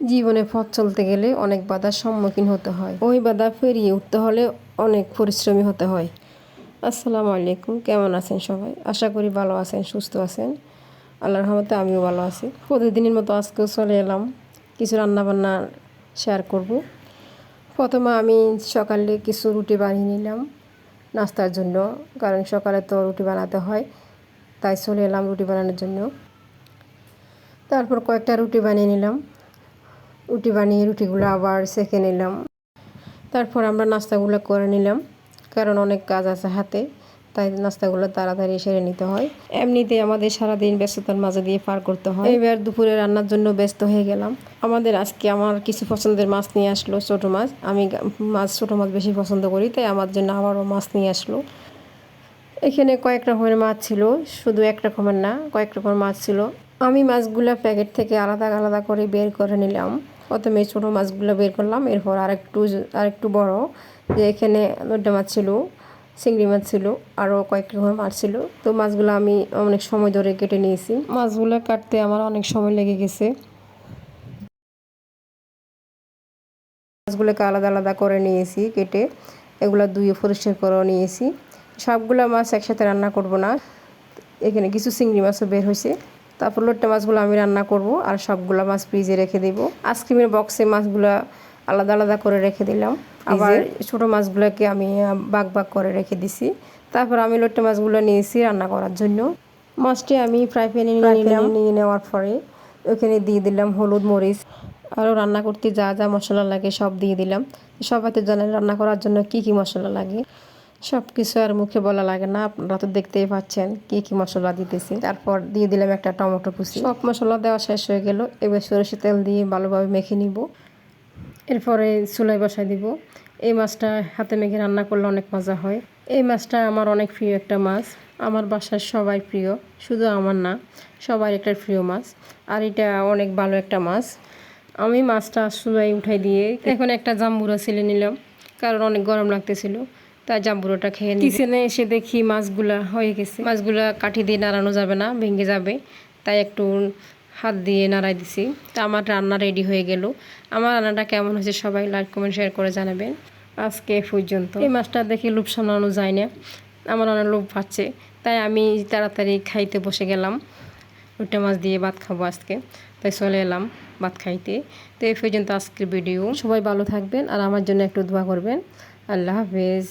জীবনে পথ চলতে গেলে অনেক বাধার সম্মুখীন হতে হয়। ওই বাধা পেরিয়ে উঠতে হলে অনেক পরিশ্রমী হতে হয়। আসসালামু আলাইকুম, কেমন আছেন সবাই? আশা করি ভালো আছেন, সুস্থ আছেন। আল্লাহর রহমতে আমিও ভালো আছি। প্রতিদিনের মতো আজকেও চলে এলাম। কিছু রান্নাবান্না শেয়ার করব। প্রথমে আমি সকালে কিছু রুটি বানিয়ে নিলাম নাস্তার জন্য, কারণ সকালে তো রুটি বানাতে হয়, তাই চলে এলাম রুটি বানানোর জন্য। তারপর কয়েকটা রুটি বানিয়ে নিলাম। রুটি বানিয়ে রুটিগুলো আবার সেঁকে নিলাম। তারপর আমরা নাস্তাগুলো করে নিলাম কারণ অনেক কাজ আছে হাতে তাই নাস্তাগুলো তাড়াতাড়ি সেরে নিতে হয়। এমনিতে আমাদের সারাদিন ব্যস্ততার মাঝে দিয়ে পার করতে হয়। এবার দুপুরে রান্নার জন্য ব্যস্ত হয়ে গেলাম। আমাদের আজকে আমার কিছু পছন্দের মাছ নিয়ে আসলো ছোট মাছ। আমি মাছ ছোট মাছ বেশি পছন্দ করি তাই আমার জন্য আবারও মাছ নিয়ে আসলো। এখানে কয়েক রকমের মাছ ছিল শুধু এক রকমের না কয়েক রকমের মাছ ছিল। আমি মাছগুলো প্যাকেট থেকে আলাদা আলাদা করে বের করে নিলাম। প্রথমে ছোটো মাছগুলো বের করলাম এরপর আরেকটু আরেকটু বড়। যে এখানে লোড্ডা মাছ ছিল চিংড়ি মাছ ছিল আরও কয়েক রকমের মাছ ছিল। তো মাছগুলো আমি অনেক সময় ধরে কেটে নিয়েছি। মাছগুলো কাটতে আমার অনেক সময় লেগে গেছে। মাছগুলোকে আলাদা আলাদা করে নিয়েছি কেটে এগুলো ধুয়ে পরিষ্কার করে নিয়েছি। সবগুলো মাছ একসাথে রান্না করব না। এখানে কিছু চিংড়ি মাছও বের হয়েছে। তারপর লোট্টা মাছগুলো আমি রান্না করব আর সবগুলো মাছ ফ্রিজে রেখে দেব। আইসক্রিমের বক্সে মাছগুলো আলাদা আলাদা করে রেখে দিলাম। আবার ছোট মাছগুলোকে আমি বাগ বাগ করে রেখে দিছি। তারপর আমি লোট্টা মাছগুলো নিয়েছি রান্না করার জন্য। মাছটি আমি ফ্রাই প্যানে নিয়ে নিলাম। নিয়ে নেওয়ার পরে ওখানে দিয়ে দিলাম হলুদ মরিচ। আরও রান্না করতে যা যা মশলা লাগে সব দিয়ে দিলাম। সবাই তো জানেন রান্না করার জন্য কি কি মশলা লাগে। সব কিছু আর মুখে বলা লাগে না। আপনারা তো দেখতেই পাচ্ছেন কি কি মশলা দিতেছি। তারপর দিয়ে দিলাম একটা টমেটো কুচি। সব মশলা দেওয়া শেষ হয়ে গেল। এবার সরষে তেল দিয়ে ভালোভাবে মেখে নিব। এরপরে চুলায় বসাই দিব। এই মাছটা হাতে মেখে রান্না করলে অনেক মজা হয়। এই মাছটা আমার অনেক প্রিয় একটা মাছ। আমার বাসার সবাই প্রিয়। শুধু আমার না সবার একটা প্রিয় মাছ। আর এটা অনেক ভালো একটা মাছ। আমি মাছটা চুলায় উঠাই দিয়ে এখন একটা জাম্বুরা ছিলে নিলাম। কারণ অনেক গরম লাগতেছিল। তাই জাম্বুরাটা খেয়ে নিই কিচেনে এসে দেখি মাছগুলা হয়ে গেছে। মাছগুলা কাঠি দিয়ে নাড়ানো যাবে না ভেঙে যাবে। তাই একটু হাত দিয়ে নাড়াই দিছি। তা আমার রান্না রেডি হয়ে গেল। আমার রান্নাটা কেমন হয়েছে সবাই লাইক কমেন্ট শেয়ার করে জানাবেন। আজকে এ পর্যন্ত। এই মাছটা দেখে লোভ সামলানো যায় না। আমার অনেক লোভ পাচ্ছে তাই আমি তাড়াতাড়ি খাইতে বসে গেলাম। ওইটা মাছ দিয়ে ভাত খাব আজকে। তাই চলে এলাম ভাত খাইতে। তো এই পর্যন্ত আজকের ভিডিও সবাই ভালো থাকবেন আর আমার জন্য একটু দোয়া করবেন। আল্লাহ হাফেজ।